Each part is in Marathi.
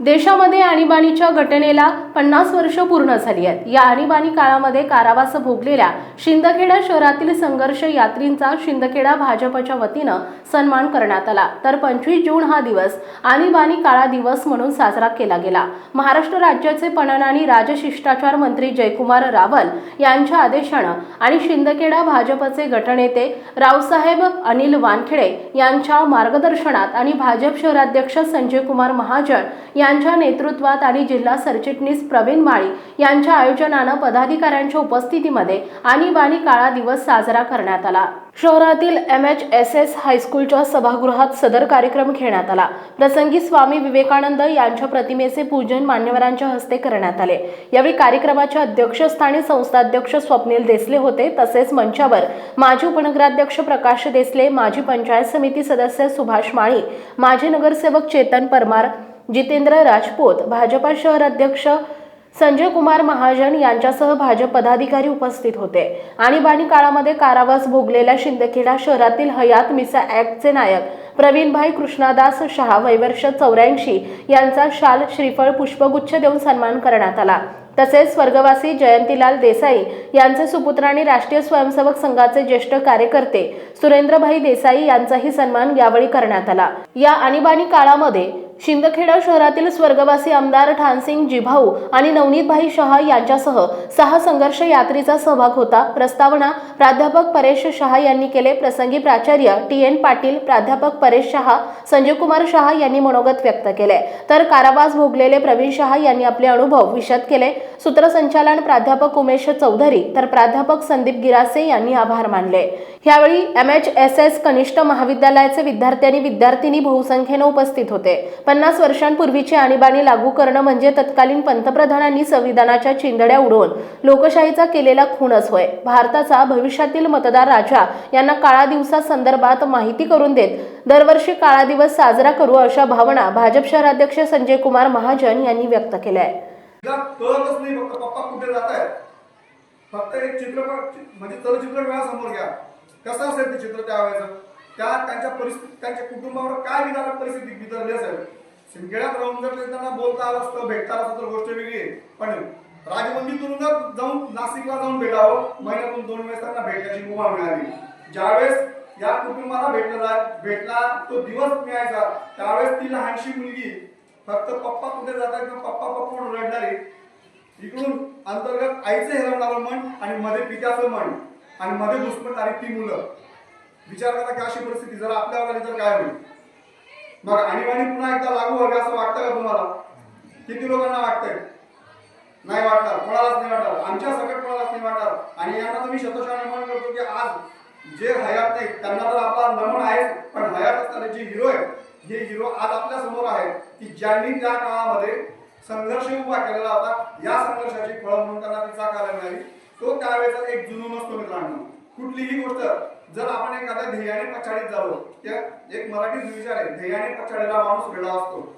देशामध्ये आणीबाणीच्या घटनेला पन्नास वर्ष पूर्ण झाली आहेत. या आणीबाणी काळामध्ये कारावास भोगलेल्या शिंदखेडा शहरातील संघर्ष यात्रींचा शिंदखेडा भाजपच्या वतीनं सन्मान करण्यात आला. तर पंचवीस जून हा दिवस आणीबाणी काळा दिवस म्हणून साजरा केला गेला. महाराष्ट्र राज्याचे पणन आणि राजशिष्टाचार मंत्री जयकुमार रावल यांच्या आदेशानं आणि शिंदखेडा भाजपचे गटनेते रावसाहेब अनिल वानखेडे यांच्या मार्गदर्शनात आणि भाजप शहराध्यक्ष संजय कुमार महाजन यांच्या नेतृत्वात आणि जिल्हा सरचिटणीस प्रवीण माळी यांच्या आयोजनानं पदाधिकाऱ्यांच्या उपस्थितीमध्ये आणीबाणी काळा दिवस साजरा करण्यात आला. शहरातील एम एच एस एस हायस्कूलच्या सभागृहात सदर कार्यक्रम घेण्यात आला. प्रसंगी स्वामी विवेकानंद यांच्या प्रतिमेचे पूजन मान्यवरांच्या हस्ते करण्यात आले. यावेळी कार्यक्रमाच्या अध्यक्षस्थानी संस्थाध्यक्ष स्वप्नील देसले होते. तसेच मंचावर माजी उपनगराध्यक्ष प्रकाश देसले माजी पंचायत समिती सदस्य सुभाष माळी माजी नगरसेवक चेतन परमार जितेंद्र राजपूत भाजपा शहर अध्यक्ष संजय कुमार महाजन यांच्यासह भाजप पदाधिकारी उपस्थित होते. आणीबाणी काळामध्ये कारावास भोगलेल्या शिंदखेडा शहरातील हयात मिसा ऍक्टचे नायक प्रवीणभाई कृष्णादास शहा वैवर्ष चौऱ्याऐंशी यांचा शाल श्रीफळ पुष्पगुच्छ देऊन सन्मान करण्यात आला. तसेच स्वर्गवासी जयंतीलाल देसाई यांचे सुपुत्र आणि राष्ट्रीय स्वयंसेवक संघाचे ज्येष्ठ कार्यकर्ते सुरेंद्रभाई देसाई यांचाही सन्मान यावेळी करण्यात आला. या आणीबाणी काळामध्ये शिंदखेडा शहरातील स्वर्गवासी आमदार ठाणसिंग जिभाऊ आणि नवनीतभाई शहा यांच्यासह सहा संघर्ष यात्रेचा सहभाग होता. प्रस्तावना प्राध्यापक परेश शहा यांनी केले. प्रसंगी प्राचार्य टी एन पाटील प्राध्यापक परेश शहा संजय कुमार शहा यांनी मनोगत व्यक्त केले. तर कारावास भोगलेले प्रवीण शहा यांनी आपले अनुभव विशद केले. सूत्रसंचालन प्राध्यापक उमेश चौधरी तर प्राध्यापक संदीप गिरासे यांनी आभार मानले. यावेळी एम एच एस एस कनिष्ठ महाविद्यालयाचे विद्यार्थी आणि विद्यार्थिनी बहुसंख्येनं उपस्थित होते. पन्नास वर्षांपूर्वीची आणीबाणी लागू करणं म्हणजे तत्कालीन पंतप्रधानांनी संविधानाच्या चिंधड्या उडवून लोकशाहीचा केलेला खूनच होय. भारताचा भविष्यातील मतदार राजा यांना काळा दिवसा संदर्भात माहिती करून देत दरवर्षी काळा दिवस साजरा करू अशा भावना भाजप शहराध्यक्ष संजय कुमार महाजन यांनी व्यक्त केल्या. आहे कळतच नाही फक्त पप्पा कुठे जात आहेत. फक्त एक चित्रपट म्हणजे चलचित्र वेळासमोर घ्या. कसं असेल ते चित्र त्यावेळेचं? त्या त्यांच्या परिस्थिती त्यांच्या कुटुंबावर काय विधानक परिस्थिती बितरली असेल? शिंदखेड्यात राहून जर त्यांना बोलता आलं असतं भेटता आलं असतं तर गोष्ट वेगळी आहे. पण राजबंदी तुरुंगात जाऊन नाशिकला जाऊन भेटावं महिन्यातून दोन वेळेस त्यांना भेटण्याची मुभा मिळाली. ज्यावेळेस या कुटुंबाला भेटला भेटला तो दिवस मिळायचा त्यावेळेस ती लहानशी मुलगी फक्त पप्पा कुठे जातात किंवा पप्पा पप्पा म्हणून रडणारी इकडून अंतर्गत आईचं हेरवणारं मन आणि मध्ये पित्याचं मन आणि मध्ये दुष्पट आणि ती मुलं. विचार करा की अशी परिस्थिती जर आपल्यावर आली तर काय होईल? मग आणीबाणी पुन्हा एकदा लागू व्हावी असं वाटतं का तुम्हाला? किती लोकांना वाटतंय? नाही वाटणार. कोणालाच नाही वाटणार. आमच्या सगळ्या कोणालाच नाही वाटणार. आणि यांना तर मी शतशः नमन करतो की आज जे हयात नाही त्यांना तर आपला नमन आहे पण हयात असताना जे हिरो आहेत हे हिरो आज आपल्यासमोर आहेत की ज्यांनी त्या काळामध्ये संघर्ष उभा केलेला होता या संघर्षाची फळं म्हणून त्यांना ती चाकायला मिळाली तो त्यावेळेचा एक जुनून असतो मित्रांनो. कुठलीही गोष्ट जर आपण एखाद्या ध्येयाने पछाडीत झालो त्या एक मराठी विचार आहे ध्येयाने पछाडीला माणूस वेगळा असतो.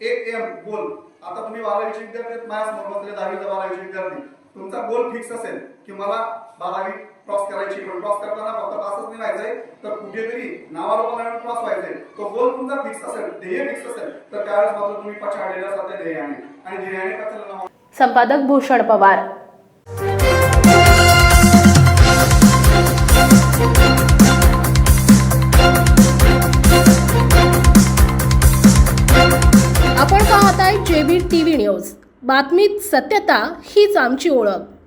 एक एम गोल. आता तुम्ही बारावीचे विद्यार्थी माझ्यासमोर बसले दहावीचा बारावीचे विद्यार्थी. तुमचा गोल फिक्स असेल की मला बारावी क्रॉस करायची पण क्रॉस करताना फक्त पासच नाही व्हायचंय तर कुठेतरी नावारोपाला क्रॉस व्हायचंय तो गोल तुमचा फिक्स असेल ध्येय फिक्स असेल तर त्यावेळेस मात्र तुम्ही पछाडलेला जाते ध्येयाने. आणि ध्येयाने पछाडलेला संपादक भूषण पवार. पाहताय जेबी टीव्ही न्यूज. बातमीत सत्यता हीच आमची ओळख.